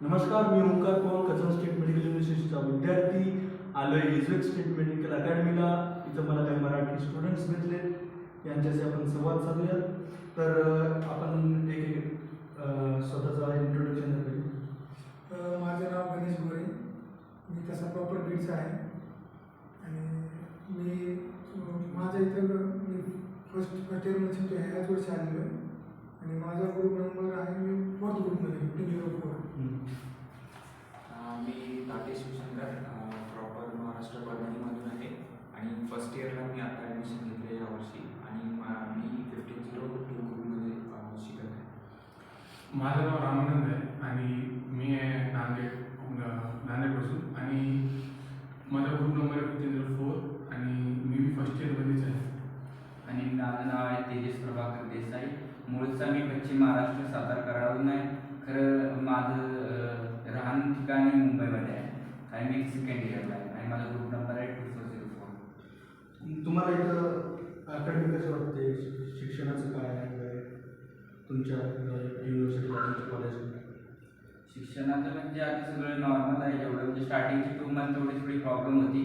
नमस्कार मी Omkar Pawan Kachan state medical युनिव्हर्सिटीचा विद्यार्थी आलो आहे इझवेक स्टेट मेडिकल अकॅडमीला. इथं मला काही मराठी स्टुडंट्स भेटले. यांच्याशी आपण संवाद साधूया तर आपण एक एक स्वतःचा इंट्रोडक्शन करू माझं नाव गणेश गोरे. मी तसा प्रॉपर बीडचा आहे. आणि मी माझ्या इथं मी फर्स्ट फर्स्ट इयरमध्ये शिकतो ह्याच वर्षी आलेलो आहे. आणि माझा ग्रुप नंबर आहे मी फोर्थ ग्रुपमध्ये टू झिरो फोर मी तातेश शिवशंकर प्रॉपर महाराष्ट्र परभणीमधून आहे. आणि फर्स्ट इयरला मी आता ॲडमिशन घेतलं आहे यावर्षी आणि मा- मी फिफ्टीन झिरो टू ग्रुपमध्ये शिकत आहे. माझं नाव रामानंद आहे. आणि मी आहे नांदेड नांदेडपासून. आणि माझा ग्रुप नंबर आहे फिफ्टीन झिरो फोर आणि मी फर्स्ट इयरमध्येच आहे. आणि माझं नाव आहे तेजस प्रभाकर देसाई. मूळचा मी पश्चिम महाराष्ट्र सातारा कराडून आहे. खरं माझं राहण ठिकाणी मुंबईमध्ये आहे. आणि मी सेकंड इयरला आहे आणि माझा ग्रुप नंबर आहे टू फोर झिरो फोर तुम्हाला इथं अकॅडमी कसं वाटते शिक्षणाचं काय तुमच्या युनिव्हर्सिटीला तुमच्या कॉलेजला शिक्षणाचं म्हणजे आता सगळं नॉर्मल आहे. जेवढं म्हणजे स्टार्टिंगची टू मंथ थोडी थोडी प्रॉब्लेम होती.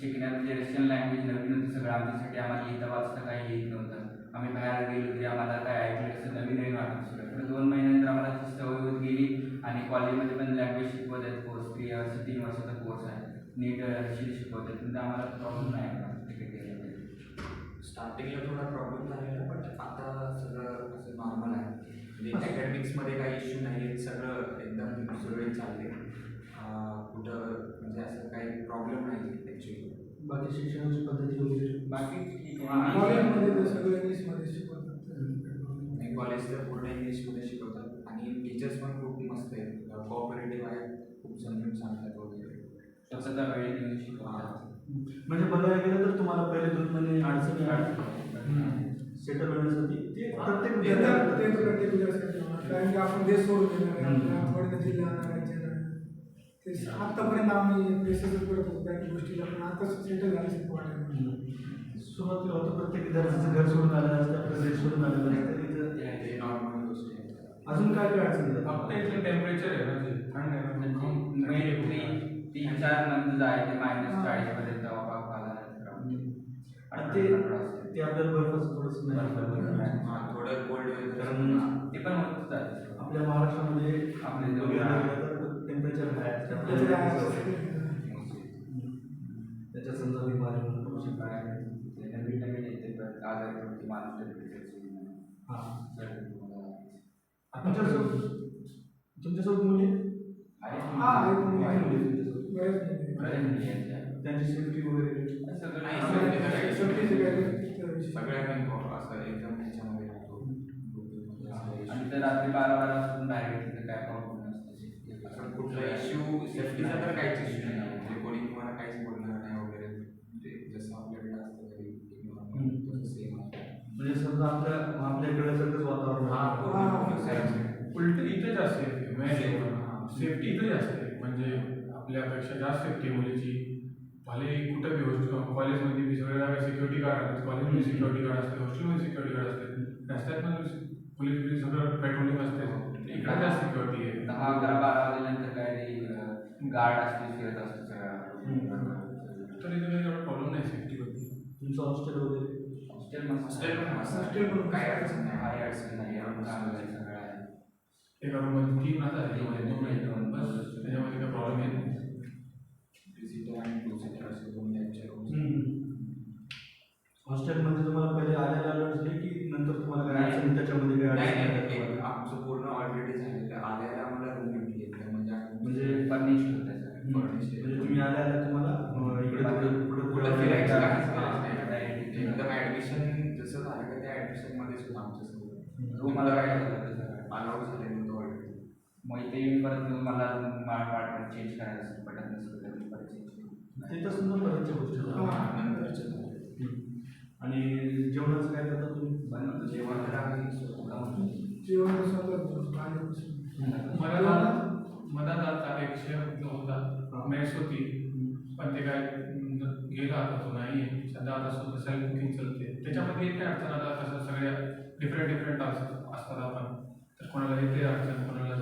शिकण्यात म्हणजे रशियन लँग्वेज नवीन होती सगळं. आमच्यासाठी आम्हाला लिहिता वाचता काही येत नव्हतं. आम्ही बाहेर गेलो तरी आम्हाला काय ऐकलं असं नवीन नवीन वाटत सगळं तर दोन महिन्यानंतर आम्हाला ती सवय होत गेली आणि कॉलेजमध्ये पण लँग्वेज शिकवत आहेत कोर्स थ्री वर्ष तीन वर्षाचा कोर्स आहे. नीट रशियन शिकवत आहेत म्हणजे आम्हाला प्रॉब्लेम नाही घ्यायला स्टार्टिंगला थोडा प्रॉब्लेम झालेला बट आता सगळं असं नॉर्मल आहे. म्हणजे अकॅडमिक्समध्ये काही इश्यू नाही आहेत सगळं एकदम सुरळीत चालले कुठं म्हणजे असं काही प्रॉब्लेम नाही ॲक्च्युली बाकी शिक्षणाची पद्धती वगैरे. बाकी ठीक आहे. कॉलेजमध्ये तर सगळं इंग्लिशमध्ये शिकवतात. आणि कॉलेजला पूर्ण इंग्लिशमध्ये शिकवतात. आणि टीचर्स पण खूप मस्त आहेत. कोऑपरेटिव्ह आहेत. खूप समजून सांगतात वगैरे. स्वतःचा देऊन शिकवतात म्हणजे बघायला गेलं तर तुम्हाला पहिले दोन महिने अडचणी सेटल होण्यासाठी ते प्रत्येक ते तर तर साठी होणार. कारण की आपण देश सोडून येणार आहे. थोडं जिल्हा ते आत्तापर्यंत आम्ही बेसिस करत होतो काही गोष्टीला पण आता सेटल वाटायला सुरुवातीला होतं प्रत्येक विद्यार्थ्याचं घर सोडून आलेलं असतं आपलं देश सोडून आलेलं असतं तिथं ते नॉर्मल गोष्टी अजून काय काय अडचणी? फक्त इथलं टेम्परेचर आहे म्हणजे थंड आहे म्हणजे मे आहे. तीन चार मंथ जायचे मायनस चाळीस पर्यंत वाफ आल्यानंतर आणि ते ते आपल्याला बर्फाचं थोडंसं नाही हां थोडं कोल्ड कारण ते पण जाते आपल्या महाराष्ट्रामध्ये आपले जे बघायला गेलं तर टेम्परेचर हाय त्याच्यात असतं आहे. त्याच्या समजा बिमारी म्हणून नवीन नवीन येते आजारी पडते माणूस. हां. तुमच्यासोबत तुमच्यासोबत मुली हा, त्या. त्यांची सेफ्टी वगैरे. सगळ्या काही असं एकदम ह्याच्यामध्ये राहतो. आणि ते रात्री बारा बारा वाजता बाहेर सेफ्टी इथं जास्त आहे म्हणजे आपल्यापेक्षा जास्त सेफ्टी आहे मुलीची. भले कुठं बी हॉस्टेल कॉलेजमध्ये बी सगळ्या जागा सिक्युरिटी गार्ड असतात. कॉलेजमध्ये सिक्युरिटी गार्ड असते. हॉस्टेलमध्ये सिक्युरिटी गार्ड असते. रस्त्यात पण पोलीस बिलीस सगळं पेट्रोलिंग असते. इकडे जास्त सिक्युरिटी आहे. दहा अकरा बारा वाजल्यानंतर काय ते गार्ड असते फिरत असते सगळं. तर इथे काही एवढा प्रॉब्लेम नाही सेफ्टीबद्दल तुमचं हॉस्टेल वगैरे? हॉस्टेल मस्त हॉस्टेल हॉस्टेल पण काही अडचण नाही. काही अडचण नाही. एवढं चांगलं आहे सगळं आहे एका रूममध्ये तीन राहतात त्याच्यामध्ये दोन नाही दोन बस त्याच्यामध्ये काही प्रॉब्लेम येत नाही थ्री सीटर आणि टू सीटर असे दोन टाईपचे रूम्स हॉस्टेलमध्ये तुम्हाला पहिले आलेला अलर्ट की नंतर तुम्हाला काय अडचणी त्याच्यामध्ये काय नाही अडचणी नाही येतात एक तुम्हाला? आमचं पूर्ण ऑलरेडी झालेलं आल्याला आम्हाला रूम भेटली एकदम म्हणजे म्हणजे फर्निश्ड होतं सगळं हम्म. म्हणजे तुम्ही आल्या आल्या तुम्हाला अं, इकडे तिकडे पुढे कुठं फिरायचं काहीच हा, गरज नाही direct एकदम ऍडमिशन जसं झालं का त्या ऍडमिशन मध्येच होतं आमचं सगळं रूमला काय होतं सगळं अलाउड झालेलं होतं ऑलरेडी मग इथे येऊन परत मला पार्टनर चेंज करायला असेल पटत नसेल तर मी परत चेंज सुद्धा गोष्टी. हा. नंतरचं झालं हम्म. आणि जेवणाचं काय करता तुम्ही बनवतो जेवण तर. जेवण तर. मला मधात आता एक शेअर होता मेस होती पण ते काय गेला आता तो नाही सध्या आता स्वतः सेल्फ कुकिंग चालते त्याच्यामध्ये येते अडचण आता कसं सगळ्या डिफरंट डिफरंट असतात आपण तर कोणाला येते अडचण कोणाला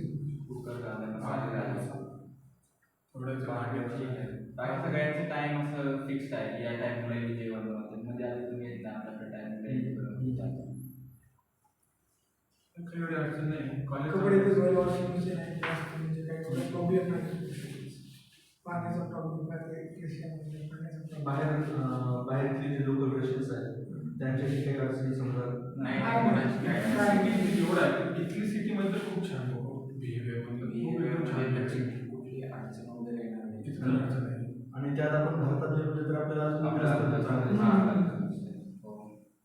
कुकर झालं मसाले झाले थोडंच भांड्याची बाकी सगळ्यांचे टाइम असं फिक्स्ड आहे की या टाइमला मी जेवण बनवते मध्ये आधी तुम्ही येत नाही आपल्याकडे टाइम काही एवढी अडचण नाही कपडे कॉलेज ते धुवायला वॉशिंग मशीन आहे जास्त म्हणजे काही प्रॉब्लेम नाही पाण्याचा प्रॉब्लेम काय ते एशियामध्ये पाण्याचा problem. बाहेर अं, बाहेरचे जे लोकल रेशन्स आहेत त्यांच्याशी काही अडचणी समजा नाही नाही, कोणाची काय नाही. अडचण एवढं आहे इथली सिटी मध्ये तर खूप छान बिहेवियर म्हणजे नाही. खूप एकदम छान म्हणजे आहे. त्याची कुठली अडचण वगैरे येणार नाही. इथं काही अडचण नाही आणि त्यात आपण भारतातले म्हणजे तर आपल्याला अजून आपल्याला जास्त चांगलं हा, आहे. हो.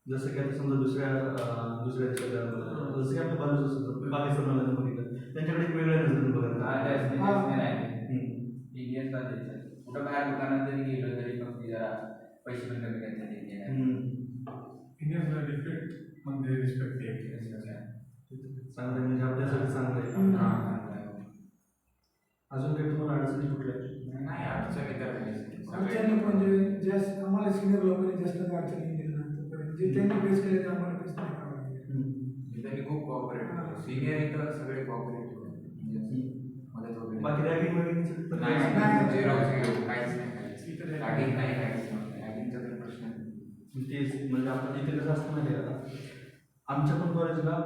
जसं की आता समजा दुसऱ्या अं, दुसऱ्या देशाला जसं की आपल्या बाजूचं असतं पाकिस्तानला जर बघितलं त्यांच्याकडे एक वेगळ्या नजरेने बघायला हम्म. इंडियन्सला द्यायचं कुठं बाहेर दुकानात जरी गेलो तरी मग ती जरा पैसे पण कमी करतात इंडियन हम्म. इंडियन्सला डिफरेंटमध्ये रिस्पेक्ट आहे चांगलं आहे म्हणजे आपल्यासाठी चांगलं आहे. हा, हा, हा. अजून काही तुम्हाला अडचणी कुठल्या आहेत? नाही अडचणी. अडचणी म्हणजे जास्त आम्हाला सिनियर लोकांनी जास्त अडचणी दिल्या आतापर्यंत जे त्यांनी फेस केले ते आम्हाला फेस नाही करावं लागले. त्यांनी खूप कॉपरेटिव्ह सिनियर इथं सगळे कॉपरेटिव्ह म्हणजे मदत वगैरे बाकी रॅगिंग वगैरे तर नाही. झिरो झिरो काहीच नाही. रॅगिंग नाही काहीच नाही रॅगिंगचा तर प्रश्न. तेच म्हणजे आपण इथे कसं असतं माहिती आहे आमच्या पण कॉलेजला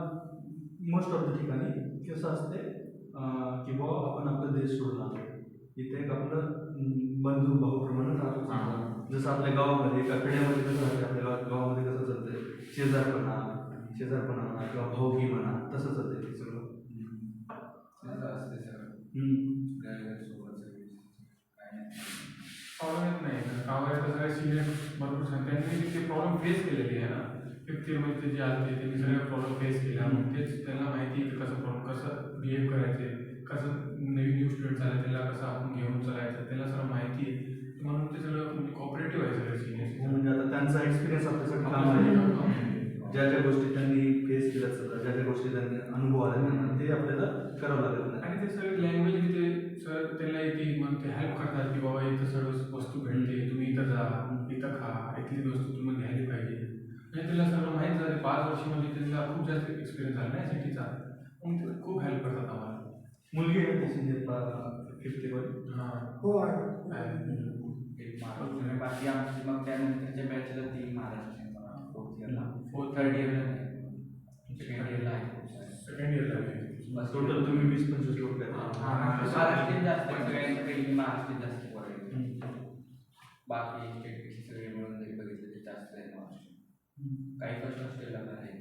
मोस्ट ऑफ़ द ठिकाणी कसं असते अं, की आपण आपला देश सोडला इथे एक आपलं अं, बंधू भाऊ प्रमाणे राहतो. जसं आपल्या गावामध्ये एका खेड्यामध्ये कसं राहते आपल्या गाव गावामध्ये कसं चालतंय शेजारपणा शेजारपणा म्हणा किंवा भाऊकी म्हणा तसं चालतंय ते सगळं. असं असते सगळं. हम्म. प्रॉब्लेम येत नाही. कारण गावाला तर सिनियर भरपूर सांगतात त्यांनी ते प्रॉब्लेम फेस केलेले आहे ना फिफ्थ इयरमध्ये जे आले त्यांनी सगळे प्रॉब्लेम फेस केला मग तेच त्यांना माहिती आहे की कसं प्रॉब्लेम कसं बिहेव करायचे कसं नवीन न्यू स्टुडंट आले त्याला कसं आपण घेऊन चालायचं त्याला सगळं माहिती आहे. म्हणून ते सगळं म्हणजे कॉपरेटिव्ह आहे सगळे हो, सिनियर म्हणजे आता त्यांचा एक्सपिरियन्स आपल्यासाठी काम आहे. ज्या ज्या गोष्टी त्यांनी फेस केल्या असतात ज्या ज्या गोष्टी त्यांनी अनुभव आले त्यांना ते आपल्याला करावं लागत नाही आणि ते सगळे लँग्वेज ते सर त्यांना येते मग ते हेल्प करतात की बाबा इथं सर्व वस्तू भेटते तुम्ही इथं जा इथं खा इथली वस्तू तुम्ही घ्यायला पाहिजे. म्हणजे त्याला सगळं माहीत झालं. पाच वर्षामध्ये त्यांना खूप जास्त एक्सपिरियन्स आला ना सिटीचा. मग ते खूप हेल्प करतात आम्हाला. मुलगी आहे ती सिनियर फिफ्टीवर हां. हो आहे. बाकी आमची मग त्यानंतरच्या बॅचला ती महाराष्ट्र फोर्थ इयरला Fourth. थर्ड इयरला नाही. सेकंड इयरला आहे. सेकंड इयरला बस. टोटल तुम्ही वीस पंचवीस लोक आहेत. हां. महाराष्ट्रीयन जास्त आहे. सगळ्यांपैकी महाराष्ट्रीयन जास्त. बाकी स्टेटपेक्षा सगळे मिळून जरी बघितलं तर जास्त आहे. महाराष्ट्र काही फर्स्ट हॉस्टेलला पण आहे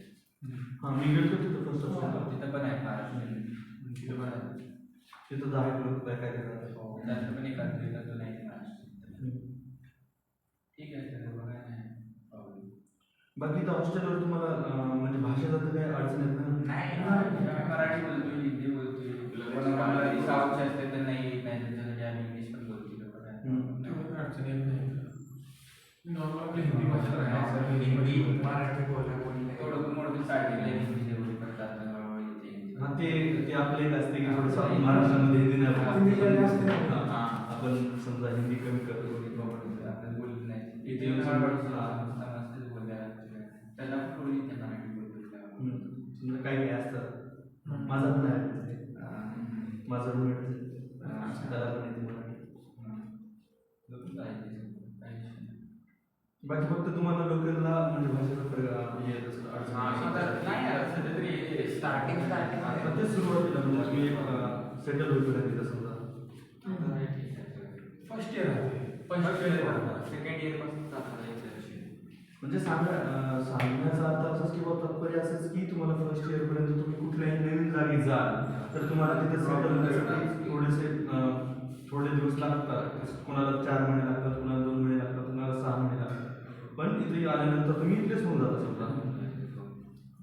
हा मी गेलो तिथं फर्स्ट हो, असतो तिथं पण आहे महाराष्ट्रीयन तिथं पण आहे. तिथं दहा एक लोक काय काय करतात जास्त पण एका तो नाही महाराष्ट्रीयन ठीक आहे सर बघा नाही. बाकी तर हॉस्टेलवर तुम्हाला म्हणजे भाषेचा तर काही आपली हिंदी भाषा राहायचं हिंदी मराठी बोलला कोणी नाही. थोडं मोठं स्टार्टिंगला हिंदी हिंदी. हा ते ते आपलं असते की थोडंसं महाराष्ट्रामध्ये हिंदी नाही. आपण. समजा हिंदी कमी करतो कोणी. आपण बोलत नाही. इथे पण थोडी येते मराठी बोलतो. समजा काही काही असतं. माझा पण आहे. माझा रूममेट त्याला पण येते मराठी बाकी फक्त तुम्हाला लोकलला म्हणजे भाषेचा. स्टार्टिंग स्टार्टिंग सुरुवातीला म्हणजे तुम्ही सेटल होईपर्यंत तिथं समजा. फर्स्ट इयर आहे. First year second year. म्हणजे सांगा सांगण्याचा अर्थ असाच किंवा तात्पर्य असंच की तुम्हाला फर्स्ट इयर पर्यंत तुम्ही कुठल्याही नवीन जागी जाल तर तुम्हाला तिथे सेटल होण्यासाठी थोडेसे थोडे दिवस लागतात. कोणाला चार महिने लागतात कोणाला दोन महिने लागतात कोणाला सहा महिने पण इथे आल्यानंतर तुम्ही इथलेच होऊन जाता समजा.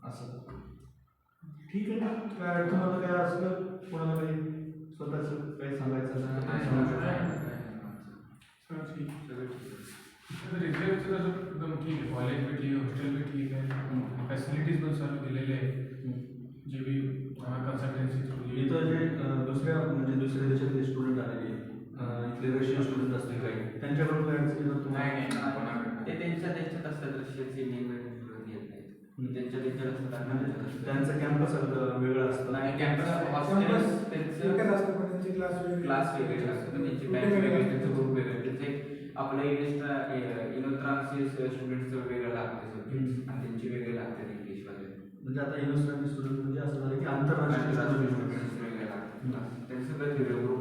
असं. ठीक आहे ना. काय तुम्हाला काय असलं कोणाला काही स्वतःचं काही सांगायचं एकदम ठीक आहे. कॉलेज बी ठीक आहे हॉस्टेल बी ठीक आहे. फॅसिलिटीज पण सर्व दिलेले आहे जे बी कन्सल्टन्सी थ्रू इथं जे दुसऱ्या म्हणजे दुसऱ्या देशातले स्टुडंट आलेले इथले रशियन स्टुडंट असतील काही. त्यांच्याकडून काय नाही नाही ते त्यांच्या त्यांच्यात असतात इंडियन नाहीत हम्म. त्यांच्या त्यांच्यात असतात म्हणजे त्यांचं कॅम्पस वेगळं असतं. नाही कॅम्पस हॉस्टेल त्यांचं एकच असतं पण त्यांचे क्लास वेगळे क्लास वेगळे असतात त्यांची बॅच वेगळे त्यांचं ग्रुप वेगळे त्यांचे आपलं इनस्ट्रा इनोत्रांचे स्टुडंट्सचं वेगळं लागतं सब्जेक्ट आणि त्यांची वेगळे लागतात इंग्लिशमध्ये म्हणजे आता युनिव्हर्सिटी स्टुडंट म्हणजे असं झालं की आंतरराष्ट्रीय आंतरराष्ट्रीय student. students